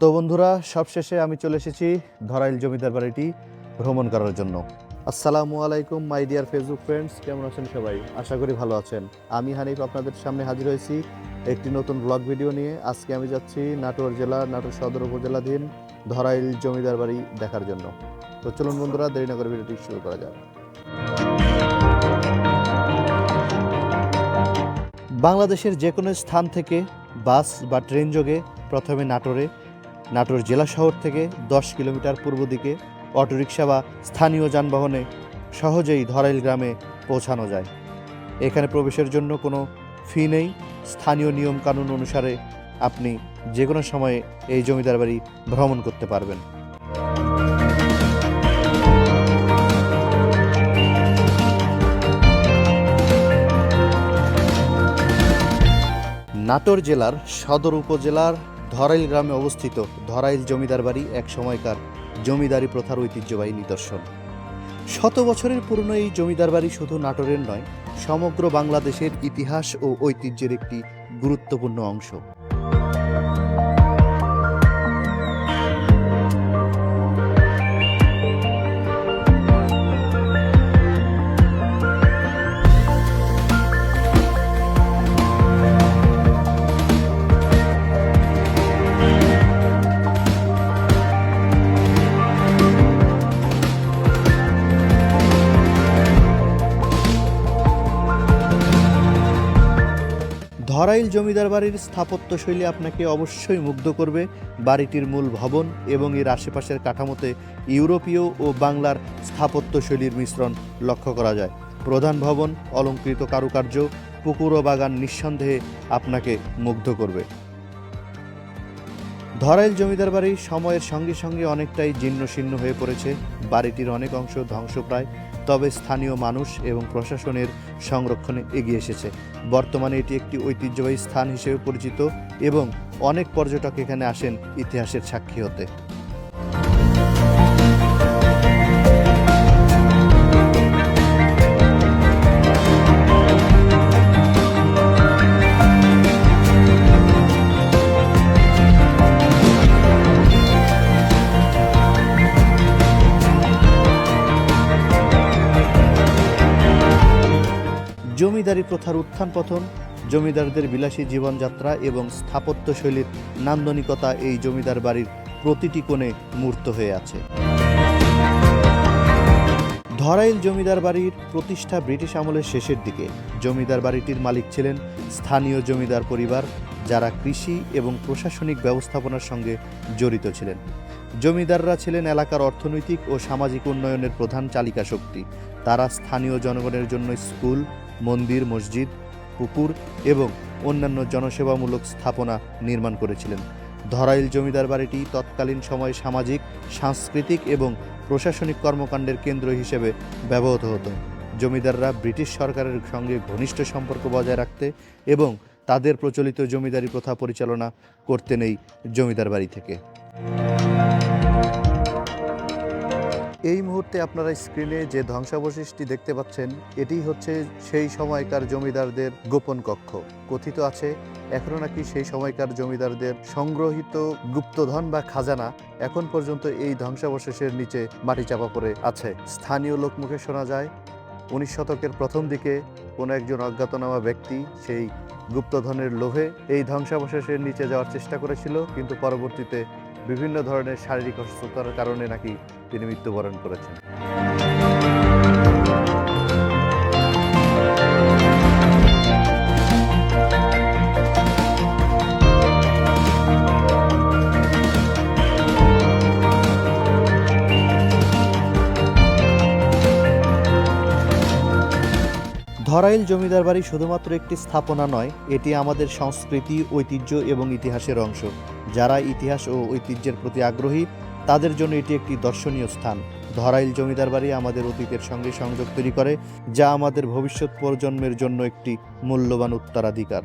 তো বন্ধুরা, সবশেষে আমি চলে এসেছি ধরাইল জমিদার বাড়িটি ভ্রমণ করার জন্য। আসসালামু আলাইকুম মাই ডিয়ার ফেসবুক ফ্রেন্ডস কেমন আছেন সবাই? আশা করি ভালো আছেন। আমি হানিফ, আপনাদের সামনে হাজির হয়েছি একটি নতুন ব্লগ ভিডিও নিয়ে। আজকে আমি যাচ্ছি নাটোর জেলা, নাটোর সদর উপজেলাধীন ধরাইল জমিদার বাড়ি দেখার জন্য। তো চলুন বন্ধুরা, দেরি না করে ভিডিওটি শুরু করা যাক। বাংলাদেশের যে কোনো স্থান থেকে বাস বা ট্রেন যোগে প্রথমে নাটোরে নাটোর জেলা শহর থেকে দশ কিলোমিটার পূর্ব দিকে অটোরিকশা বা স্থানীয় যানবাহনে সহজেই ধরাইল গ্রামে পৌঁছানো যায়। এখানে প্রবেশের জন্য কোনো ফি নেই। স্থানীয় নিয়ম কানুন অনুসারে আপনি যে কোনো সময়ে এই জমিদার বাড়ি ভ্রমণ করতে পারবেন। নাটোর জেলার সদর উপজেলার ধরাইল গ্রামে অবস্থিত ধরাইল জমিদার বাড়ি এক সময়কার জমিদারি প্রথার ঐতিহ্যবাহী নিদর্শন। শত বছরের পুরনো এই জমিদার বাড়ি শুধু নাটোরের নয়, সমগ্র বাংলাদেশের ইতিহাস ও ঐতিহ্যের একটি গুরুত্বপূর্ণ অংশ। ধরাইল জমিদার বাড়ির স্থাপত্যশৈলী আপনাকে অবশ্যই মুগ্ধ করবে। বাড়িটির মূল ভবন এবং এর আশেপাশের কাঠামোতে ইউরোপীয় ও বাংলার স্থাপত্যশৈলীর মিশ্রণ লক্ষ্য করা যায়। প্রধান ভবন, অলঙ্কৃত কারুকার্য, পুকুর ও বাগান নিঃসন্দেহে আপনাকে মুগ্ধ করবে। ধরাইল জমিদার বাড়ি সময়ের সঙ্গে সঙ্গে অনেকটাই জীর্ণ শীর্ণ হয়ে পড়েছে। বাড়িটির অনেক অংশ ধ্বংসপ্রায়। তবে স্থানীয় মানুষ এবং প্রশাসনের সংরক্ষণে এগিয়ে এসেছে। বর্তমানে এটি একটি ঐতিহ্যবাহী স্থান হিসেবে পরিচিত এবং অনেক পর্যটক এখানে আসেন ইতিহাসের সাক্ষী হতে। জমিদারি প্রথার উত্থান পতন, জমিদারদের বিলাসী জীবনযাত্রা এবং স্থাপত্যশৈলীর নান্দনিকতা এই জমিদার বাড়ির প্রতিটি কোণে মূর্ত হয়ে আছে। ধরাইল জমিদার বাড়ির প্রতিষ্ঠা ব্রিটিশ আমলের শেষের দিকে জমিদার বাড়িটির মালিক ছিলেন স্থানীয় জমিদার পরিবার, যারা কৃষি এবং প্রশাসনিক ব্যবস্থাপনার সঙ্গে জড়িত ছিলেন। জমিদাররা ছিলেন এলাকার অর্থনৈতিক ও সামাজিক উন্নয়নের প্রধান চালিকা শক্তি তারা স্থানীয় জনগণের জন্য স্কুল মন্দির, মসজিদ, পুকুর এবং অন্যান্য জনসেবামূলক স্থাপনা নির্মাণ করেছিলেন। ধরাইল জমিদার বাড়িটি তৎকালীন সময়ে সামাজিক, সাংস্কৃতিক এবং প্রশাসনিক কর্মকাণ্ডের কেন্দ্র হিসেবে ব্যবহৃত হতো। জমিদাররা ব্রিটিশ সরকারের সঙ্গে ঘনিষ্ঠ সম্পর্ক বজায় রাখতে এবং তাদের প্রচলিত জমিদারি প্রথা পরিচালনা করতে নেই জমিদার বাড়ি থেকে। এই মুহূর্তে আপনারা স্ক্রিনে যে ধ্বংসাবশেষটি দেখতে পাচ্ছেন, এটি হচ্ছে সেই সময়কার জমিদারদের গোপন কক্ষ। কথিত আছে এখনও নাকি সেই সময়কার জমিদারদের সংগ্রহিত গুপ্তধন বা খাজানা এখন পর্যন্ত এই ধ্বংসাবশেষের নিচে মাটি চাপা পড়ে আছে। স্থানীয় লোকমুখে শোনা যায়, উনিশ শতকের প্রথম দিকে কোনো একজন অজ্ঞাতনামা ব্যক্তি সেই গুপ্তধনের লোভে এই ধ্বংসাবশেষের নিচে যাওয়ার চেষ্টা করেছিল, কিন্তু পরবর্তীতে বিভিন্ন ধরনের শারীরিক অসুস্থতার কারণে নাকি তিনি মৃত্যুবরণ করেছেন। ধরাইল জমিদার বাড়ি শুধুমাত্র একটি স্থাপনা নয়, এটি আমাদের সংস্কৃতি, ঐতিহ্য এবং ইতিহাসের অংশ। যারা ইতিহাস ও ঐতিহ্যের প্রতি আগ্রহী তাদের জন্য এটি একটি দর্শনীয় স্থান। ধরাইল জমিদার বাড়ি আমাদের অতীতের সঙ্গে সংযোগ তৈরি করে, যা আমাদের ভবিষ্যৎ প্রজন্মের জন্য একটি মূল্যবান উত্তরাধিকার।